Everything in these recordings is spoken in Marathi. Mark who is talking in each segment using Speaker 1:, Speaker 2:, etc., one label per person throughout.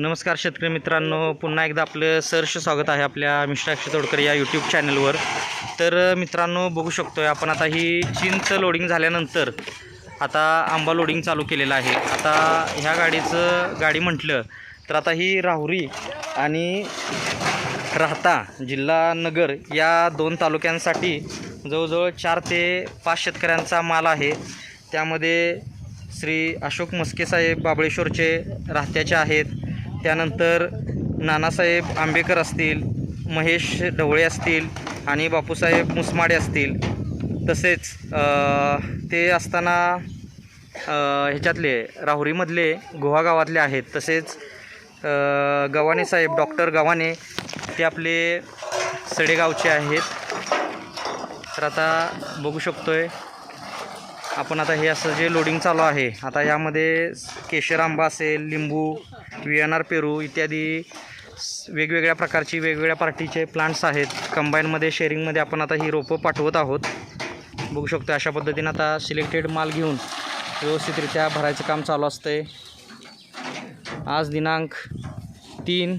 Speaker 1: नमस्कार शेतकरी मित्रांनो पुन्हा एकदा आपलं सहर्ष स्वागत आहे आपल्या मिश्राक्ष तोडकर या यूट्यूब चॅनलवर तर मित्रांनो बघू शकतो आहे आपण आता ही चिंच लोडिंग झाल्यानंतर आता आंबा लोडिंग चालू केलेलं आहे. आता ह्या गाडीचं गाडी म्हटलं तर आता ही राहुरी आणि राहता जिल्हा नगर या दोन तालुक्यांसाठी जवळजवळ चार ते पाच शेतकऱ्यांचा माल आहे. त्यामध्ये श्री अशोक मस्के साहेब बाबळेश्वरचे राहत्याचे आहेत. त्यानंतर नानासाहेब आंबेकर असतील महेश ढवळे असतील आणि बापूसाहेब मुसमाडे असतील. तसेच ते असताना ह्याच्यातले राहुरीमधले गोवा गावातले आहेत. तसेच गव्हाणे साहेब डॉक्टर गव्हाणे ते आपले सडेगावचे आहेत. तर आता बघू शकतो आहे आपण आता हे असं जे लोडिंग चालू आहे आता यामध्ये केशर आंबा असेल लिंबू विएनआर पेरू इत्यादी वेगवेगळ्या प्रकारची वेगवेगळ्या पार्टीचे प्लांट्स आहेत. कंबाईनमध्ये शेअरिंगमध्ये आपण आता ही रोपं पाठवत आहोत. बघू शकतो अशा पद्धतीनं आता सिलेक्टेड माल घेऊन व्यवस्थितरित्या भरायचं काम चालू असतंय. आज दिनांक तीन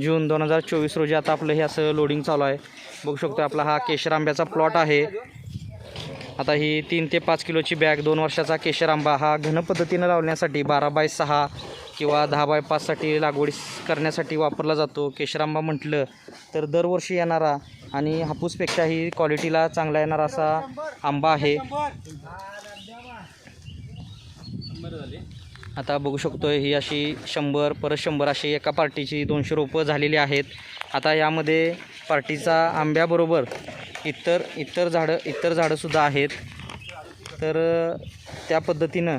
Speaker 1: जून दोन हजार चोवीस रोजी आता आपलं हे असं लोडिंग चालू आहे. बघू शकतो आपला हा केशर आंब्याचा प्लॉट आहे. आता ही तीन ते पाच किलोची बॅग दोन वर्षाचा केशर आंबा हा घन पद्धतीनं लावण्यासाठी बारा बाय सहा किंवा दहा बाय पाचसाठी लागवड करण्यासाठी वापरला जातो. केशर आंबा म्हटलं तर दरवर्षी येणारा आणि हापूसपेक्षाही क्वालिटीला चांगला येणारा असा आंबा आहे. आता बघू शकतो ही अशी शंभर परत शंभर अशी एका पार्टीची दोनशे रोपं झालेली आहेत. आता यामध्ये पार्टीचा आंब्याबरोबर इतर इतर झाडं इतर झाडंसुद्धा आहेत. तर त्या पद्धतीनं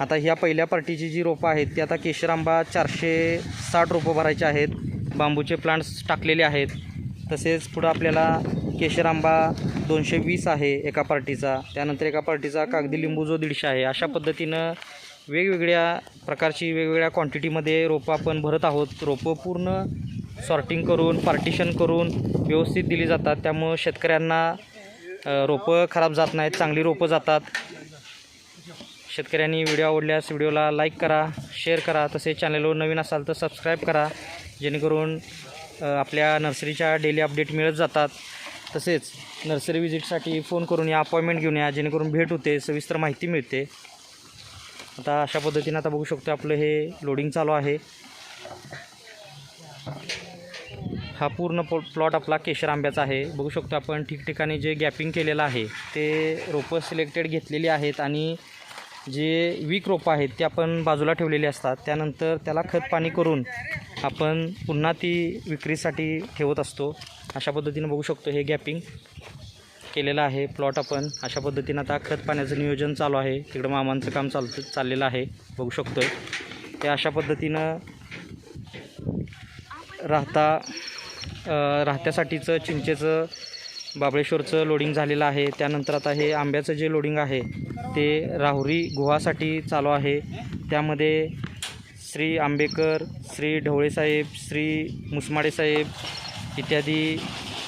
Speaker 1: आता ह्या पहिल्या पार्टीची जी रोपं आहेत ती आता केशर आंबा चारशे साठ रोपं भरायचे आहेत. बांबूचे प्लांट्स टाकलेले आहेत. तसेच पुढं आपल्याला केशर आंबा दोनशे वीस आहे एका पार्टीचा. त्यानंतर एका पार्टीचा कागदी लिंबू जो दीडशे आहे. अशा पद्धतीनं वेगवेगळ्या प्रकारची वेगवेगळ्या क्वांटिटीमध्ये रोपं आपण भरत आहोत. रोपं पूर्ण सॉर्टिंग करून पार्टिशन करून व्यवस्थित दिली जातात. त्यामुळं शेतकऱ्यांना रोपं खराब जात नाहीत चांगली रोपं जातात. शेतकऱ्यांनी व्हिडिओ आवडल्यास व्हिडिओला लाईक करा शेअर करा. तसेच चॅनलवर नवीन असाल तर सबस्क्राईब करा. जेणेकरून आपल्या नर्सरीच्या डेली अपडेट मिळत जातात. तसेच नर्सरी व्हिजिटसाठी फोन करून या अपॉइंटमेंट घेऊन या. जेणेकरून भेट होते सविस्तर माहिती मिळते. आता अशा पद्धतीनं आता बघू शकतो आपलं हे लोडिंग चालू आहे. हा पूर्ण पो प्लॉट आपला केशर आंब्याचा आहे. बघू शकतो आपण ठिकठिकाणी जे गॅपिंग केलेलं आहे ते रोपं सिलेक्टेड घेतलेली आहेत आणि जे वीक रोपं आहेत ते आपण बाजूला ठेवलेली असतात. त्यानंतर त्याला खत पाणी करून आपण पुन्हा ती विक्रीसाठी ठेवत असतो. अशा पद्धतीनं बघू शकतो हे गॅपिंग केलेला आहे. प्लॉट आपण अशा पद्धतीनं आता खत पाण्याचं नियोजन चालू आहे. तिकडं मामांचं काम चालतं चाललेलं आहे. बघू शकतो आहे ते अशा पद्धतीनं राहता राहत्यासाठीचं चिंचेचं बाबळेश्वरचं लोडिंग झालेलं आहे. त्यानंतर आता हे आंब्याचं जे लोडिंग आहे ते राहुरी गुहासाठी चालू आहे. त्यामध्ये श्री आंबेकर श्री ढवळेसाहेब श्री मुसमाडे साहेब इत्यादी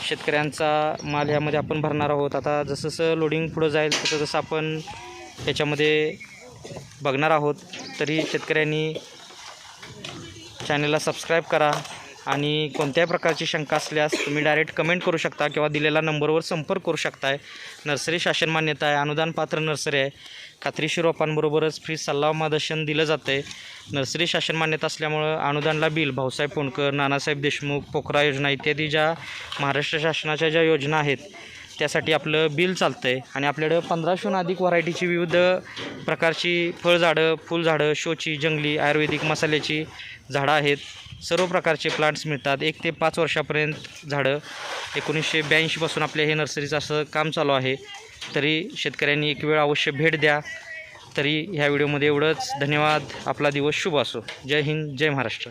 Speaker 1: शेतकऱ्यांचा माल ह्यामध्ये आपण भरणार आहोत. आता जसं जसं लोडिंग पुढं जाईल तसं जसं आपण त्याच्यामध्ये बघणार आहोत. तरी शेतकऱ्यांनी चॅनलला सबस्क्राईब करा. आणि कोणत्याही प्रकारची शंका असल्यास तुम्ही डायरेक्ट कमेंट करू शकता किंवा दिलेल्या नंबरवर संपर्क करू शकताय. नर्सरी शासन मान्यता आहे अनुदान पात्र नर्सरी आहे. खात्रीशीर रोपांबरोबरच फ्री सल्ला मार्गदर्शन दिलं जातं आहे नर्सरी शासन मान्यता असल्यामुळं अनुदानला बिल भाऊसाहेब पोंडकर नानासाहेब देशमुख पोखरा योजना इत्यादी ज्या महाराष्ट्र शासनाच्या ज्या योजना आहेत त्यासाठी आपलं बिल चालतं आहे आणि आपल्याकडं पंधराशेहून अधिक व्हरायटीची विविध प्रकारची फळझाडं फुलझाडं शोची जंगली आयुर्वेदिक मसाल्याची झाडं आहेत. सर्व प्रकारचे प्लांट्स मिळतात. एक ते पाच वर्षापर्यंत झाडं एकोणीसशे ब्याऐंशीपासून आपल्या हे नर्सरीचं असं काम चालू आहे. तरी शेतकऱ्यांनी एक वेळ अवश्य भेट द्या. तरी ह्या व्हिडिओमध्ये एवढंच. धन्यवाद. आपला दिवस शुभ असो. जय हिंद. जय महाराष्ट्र.